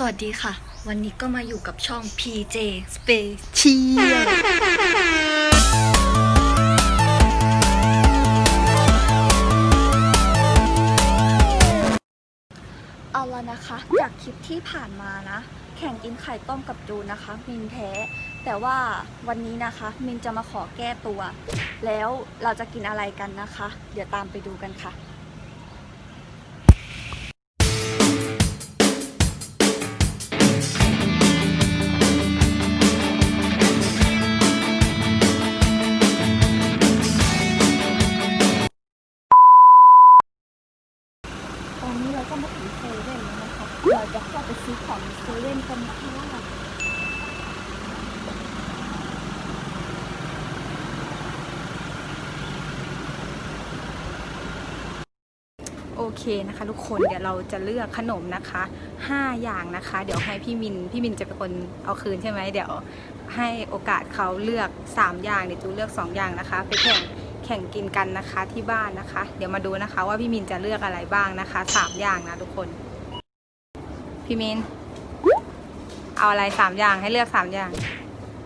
สวัสดีค่ะ วันนี้ก็มาอยู่กับช่อง PJ Special เอาละนะคะ จากคลิปที่ผ่านมานะ แข่งกินไข่ต้มกับจูนนะคะ มินแพ้ แต่ว่าวันนี้นะคะ มินจะมาขอแก้ตัว แล้วเราจะกินอะไรกันนะคะ เดี๋ยวตามไปดูกันค่ะ เคนะคะ ทุกคนเดี๋ยวเราจะเลือกขนมนะคะ 5 อย่างนะคะ เดี๋ยวให้พี่มินพี่มินจะเป็นคนเอาคืนใช่ไหมเดี๋ยวให้โอกาสเขาเลือก 3 อย่างเดี๋ยวจูเลือก 2 อย่างนะคะ ไปแข่งแข่งกินกันนะคะที่บ้านนะคะ เดี๋ยวมาดูนะคะว่าพี่มินจะเลือกอะไรบ้างนะคะ 3 อย่างนะทุกคน พี่มินเอาอะไร 3 อย่างให้เลือก 3 อย่าง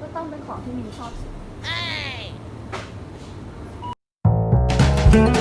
ก็ต้องเป็นของที่มินชอบสิได้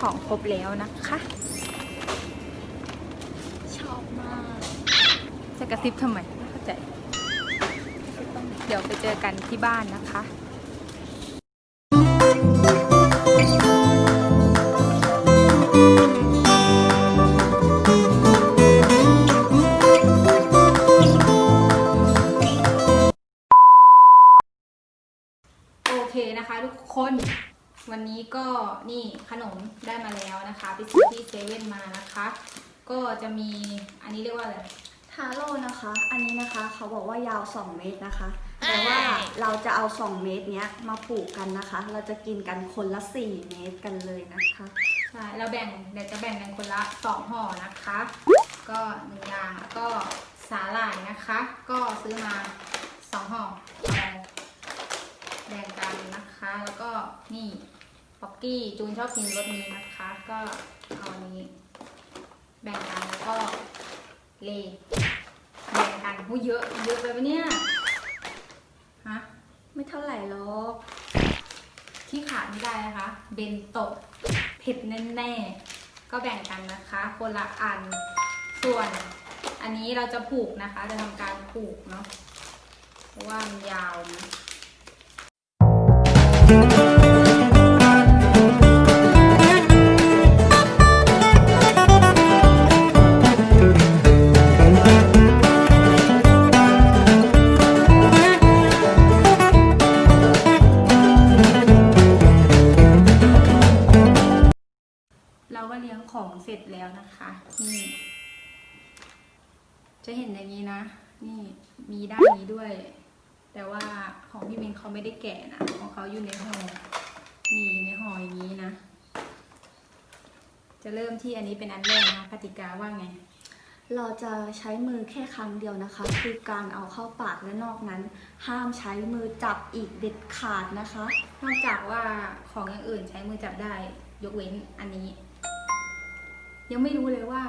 ของครบแล้วนะคะ ชอบมาก จะกระซิบทำไมไม่เข้าใจ เดี๋ยวไปเจอกันที่บ้านนะคะ นี่ขนมได้มาแล้วนะคะไปซื้อที่เซเว่นมานะคะ ก็จะมีอันนี้เรียกว่าอะไรทาโร่นะคะ อันนี้นะคะเขาบอกว่ายาว 2 เมตรนะคะ แต่ว่าเราจะเอา 2 เมตรเนี้ยมาปลูกกันนะคะ เราจะกินกันคนละ 4 เมตรกันเลยนะคะใช่เราแบ่งเดี๋ยวจะแบ่งกันคนละสองห่อนะคะ ก็หนึ่งอย่างแล้วก็สาหร่ายนะคะ ก็ซื้อมาสองห่อเอาแบ่งกันนะคะ แล้วก็นี่ ป๊อกกี้จูนชอบกินรสนี้นะคะ ก็เอาอันนี้ แบ่งกันแล้วก็เลแบ่งกันหูเยอะเยอะไปปะเนี่ยฮะไม่เท่าไหร่หรอกที่ขาดไม่ได้นะคะ เบนโตะเผ็ดแน่ๆก็แบ่งกันนะคะ คนละอันส่วนอันนี้เราจะผูกนะคะ จะทำการผูกเนาะเพราะว่ามันยาวนะ เสร็จแล้วนะคะนี่จะเห็นอย่างนี้นะ นี่มีด้านนี้ด้วย แต่ว่าของพี่เมนเขาไม่ได้แกะนะของเขาอยู่ในห่อนี่อยู่ในห่ออย่างนี้นะ จะเริ่มที่อันนี้เป็นอันแรกนะคะกติกาว่าไง เราจะใช้มือแค่ครั้งเดียวนะคะ คือการเอาเข้าปากและนอกนั้น ห้ามใช้มือจับอีกเด็ดขาดนะคะ นอกจากว่าของอย่างอื่นใช้มือจับได้ ยกเว้นอันนี้ ยังไม่รู้เลยว่า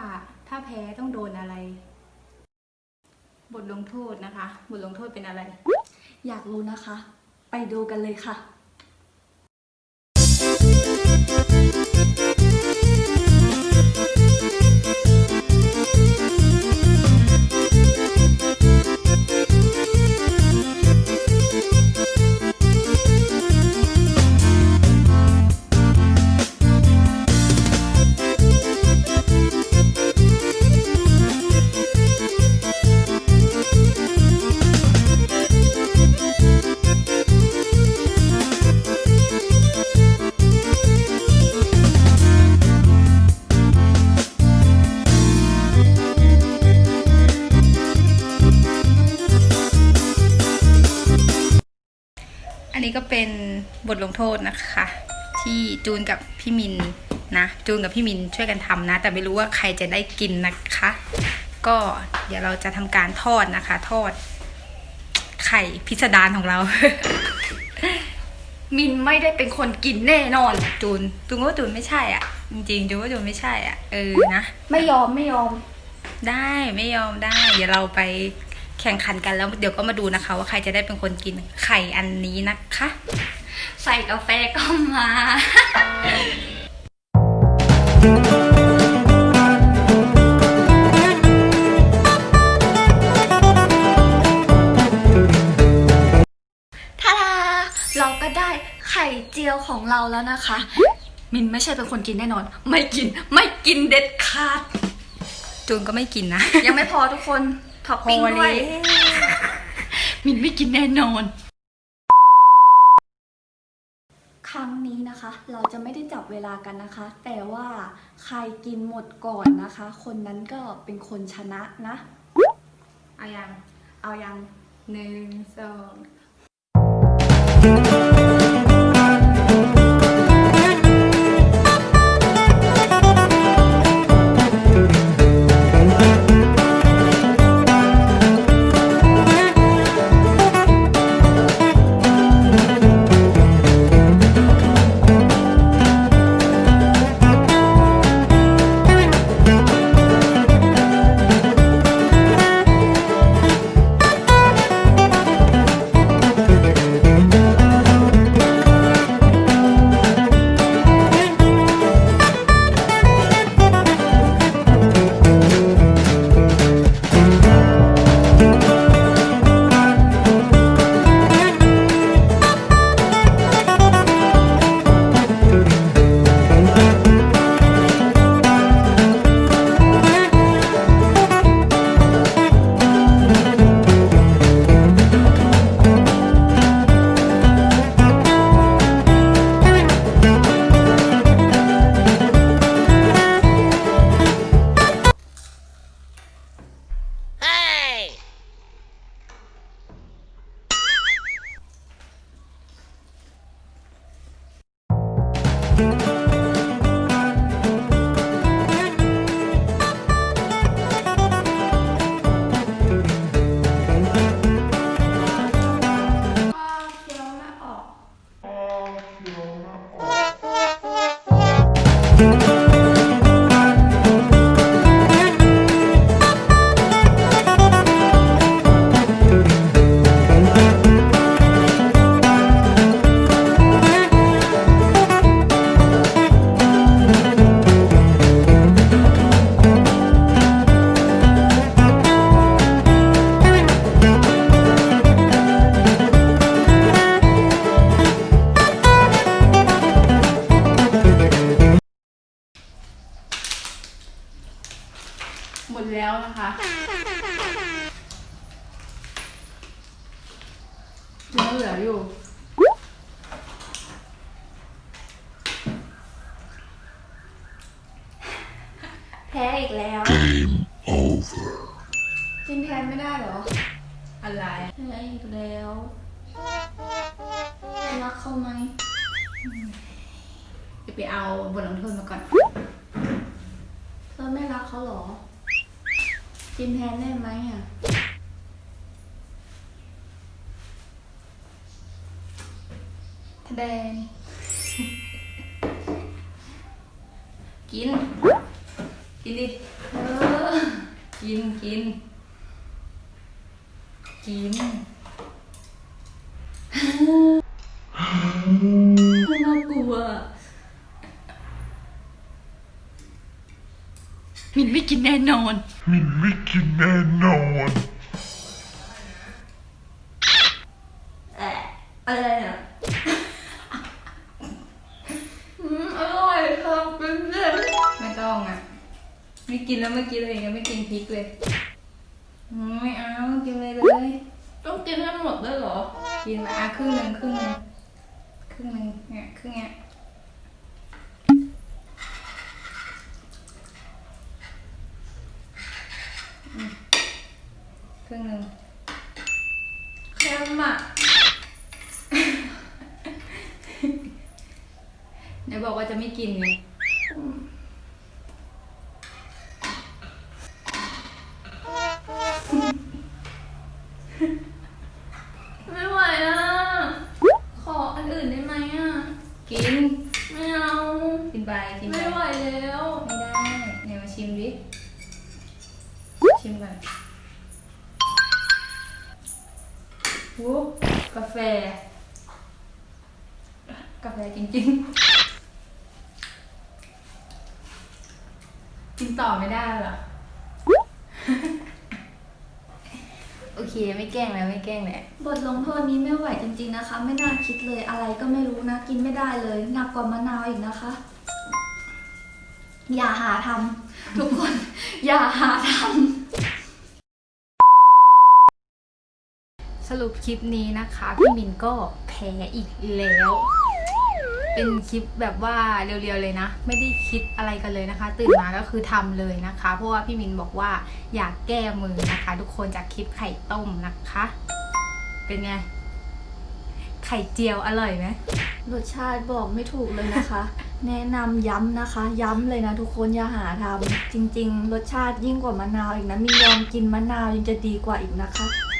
ถ้าแพ้ต้องโดนอะไร บทลงโทษนะคะ บทลงโทษเป็นอะไร อยากรู้นะคะ ไปดูกันเลยค่ะ ลงโทษนะคะ ที่จูนกับพี่มินนะจูนกับพี่มินช่วยกันทำนะ แต่ไม่รู้ว่าใครจะได้กินนะคะ ก็เดี๋ยวเราจะทำการทอดนะคะ ทอด ไข่พิสดารของเรา มินไม่ได้เป็นคนกินแน่นอน จูนจูนว่าจูนไม่ใช่อะ จริงๆจูนว่าจูนไม่ใช่อะเออนะไม่ยอมไม่ยอม ได้ไม่ยอมได้ เดี๋ยวเราไปแข่งขันกันแล้วเดี๋ยวก็มาดูนะคะ ว่าใครจะได้เป็นคนกินไข่อันนี้นะคะ ใส่กาแฟก็มา ทาดาเราก็ได้ไข่เจียวของเราแล้วนะคะ มินไม่ใช่เป็นคนกินแน่นอน ไม่กิน ไม่กินเด็ดขาด จูนก็ไม่กินนะ ยังไม่พอทุกคนท็อปปิ้งพอด้วยแล้วมินไม่กินแน่นอน ครั้งนี้นะคะ เราจะไม่ได้จับเวลากันนะคะ แต่ว่าใครกินหมดก่อนนะคะ คนนั้นก็เป็นคนชนะนะ เอายัง เอายังหนึ่งสอง ยังเหลืออยู่ แพ้อีกแล้ว Game over. กินแทนไม่ได้เหรอ อะไรแพ้อีกแล้วรักเขาไหมจะไปเอาบทลงโทษมาก่อนเธอไม่รักเขาเหรอกินแทนได้ไหมอะ แดง กิน กินดิเออกินกิน กินไม่น่ากลัวมินไม่กินแน่นอน มินไม่กินแน่นอน ยยังไม่กินพริกเลยอืมไม่เอากินเลยเลย ต้องกินให้หมดด้วยเหรอ กินมาอะครึ่งหนึ่งครึ่งหนึ่งครึ่งหนึ่งเนี่ยครึ่งเนี้ยอืมครึ่งหนึ่งเค็มอะเดี๋ยวบอกว่าจะไม่กินไง โอ้กาแฟ กาแฟจริงๆ กินต่อไม่ได้หรอ โอเค ไม่แกล้งแล้วไม่แกล้งแล้วบทลงโทษนี้ไม่ไหวจริงๆนะคะ ไม่น่าคิดเลยอะไรก็ไม่รู้นะ กินไม่ได้เลยหนักกว่ามะนาวอีกนะคะ อย่าหาทำทุกคน อย่าหาทำ สรุปคลิปนี้นะคะ พี่มินก็แพ้อีกแล้ว เป็นคลิปแบบว่าเรียวๆเลยนะ ไม่ได้คิดอะไรกันเลยนะคะ ตื่นมาก็คือทำเลยนะคะ เพราะว่าพี่มินบอกว่าอยากแก้มือนะคะ ทุกคนจากคลิปไข่ต้มนะคะ เป็นไง ไข่เจียวอร่อยไหมรสชาติบอกไม่ถูกเลยนะคะ แนะนำย้ำนะคะ ย้ำเลยนะทุกคนอย่าหาทำจริง ๆ รสชาติยิ่งกว่ามะนาวอีกนะมียอมกินมะนาวยังจะดีกว่าอีกนะคะ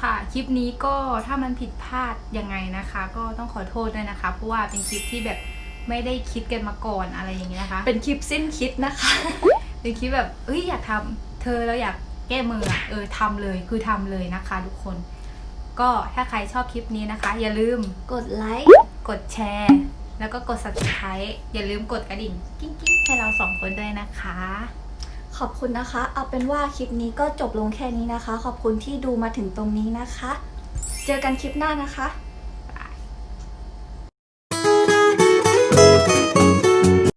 ค่ะ คลิปนี้ก็ถ้ามันผิดพลาดยังไงนะคะ ก็ต้องขอโทษด้วยนะคะ เพราะว่าเป็นคลิปที่แบบไม่ได้คิดกันมาก่อนอะไรอย่างเงี้ยนะคะ เป็นคลิปสิ้นคิดนะคะ เป็นคลิปแบบเอ้ยอยากทำเธอแล้วอยากแก้มืออะเออทำเลยคือทำเลยนะคะทุกคน ก็ถ้าใครชอบคลิปนี้นะคะ อย่าลืมกดไลค์กดแชร์ แล้วก็กด subscribe อย่าลืมกดกระดิ่ง กิ๊งกิ๊งให้เราสองคนด้วยนะคะ ขอบคุณนะคะ เอาเป็นว่าคลิปนี้ก็จบลงแค่นี้นะคะ ขอบคุณที่ดูมาถึงตรงนี้นะคะ เจอกันคลิปหน้านะคะ